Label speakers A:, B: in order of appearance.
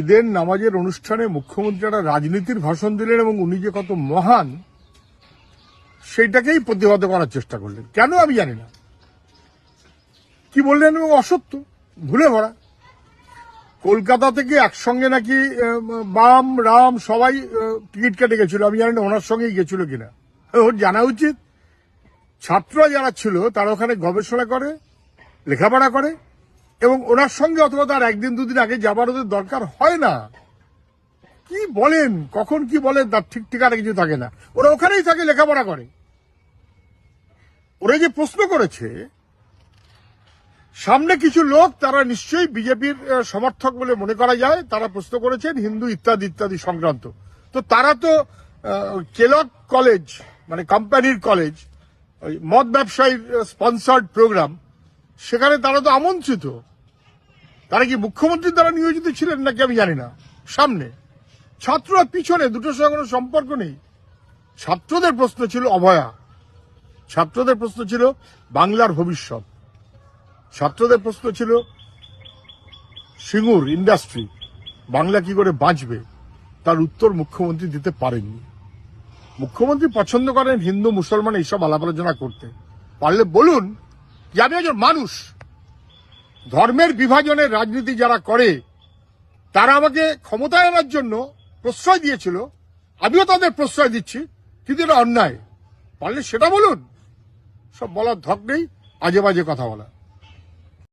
A: ঈদের নামাজের অনুষ্ঠানে মুখ্যমন্ত্রী একটা রাজনীতির ভাষণ দিলেন এবং উনি যে কত মহান, সেইটাকেই প্রতিহত করার চেষ্টা করলেন। কেন আমি জানি না। কি বললেন এবং অসত্য, ভুলে ভরা। কলকাতা থেকে একসঙ্গে নাকি বাম, রাম সবাই টিকিট কেটে গেছিল। আমি জানি না ওনার সঙ্গেই গেছিল কিনা। ওর জানা উচিত, ছাত্ররা যারা ছিল, তারা ওখানে গবেষণা করে, লেখাপড়া করে এবং ওনার সঙ্গে অথবা তার একদিন দুদিন আগে যাবার ওদের দরকার হয় না। কি বলেন? কখন কি বলেন তার ঠিক ঠিকানা কিছু থাকে না। ওরা ওখানেই থাকে, লেখাপড়া করে। ওরা যে প্রশ্ন করেছে, সামনে কিছু লোক, তারা নিশ্চয়ই বিজেপির সমর্থক বলে মনে করা যায়, তারা প্রশ্ন করেছেন হিন্দু ইত্যাদি ইত্যাদি সংক্রান্ত। তো তারা তো কেলক কলেজ মানে কোম্পানির কলেজ, ওই মদ ব্যবসায়ীর স্পন্সার্ড প্রোগ্রাম, সেখানে তারা তো আমন্ত্রিত। তারা কি মুখ্যমন্ত্রীর দ্বারা নিয়োজিত ছিলেন নাকি আমি জানি না। সামনে। ছাত্ররা পিছনে দুটোর সঙ্গে কোনো সম্পর্ক নেই। ছাত্রদের প্রশ্ন ছিল অভয়া। ছাত্রদের প্রশ্ন ছিল বাংলার ভবিষ্যৎ। ছাত্রদের প্রশ্ন ছিল সিঙ্গুর ইন্ডাস্ট্রি, বাংলা কি করে বাঁচবে? তার উত্তর মুখ্যমন্ত্রী দিতে পারেননি। মুখ্যমন্ত্রী পছন্দ করেন হিন্দু, মুসলমান, এইসব আলাপ আলোচনা করতে। পারলে বলুন যে আমি একজন মানুষ? ধর্মের বিভাজনের রাজনীতি যারা করে, তারা আমাকে ক্ষমতায় আনার জন্য প্রশ্রয় দিয়েছিল। আমিও তাদের প্রশ্রয় দিচ্ছি, কিন্তু এটা অন্যায়। পারলে সেটা বলুন। সব বলার ধক নেই, আজে বাজে কথা বলা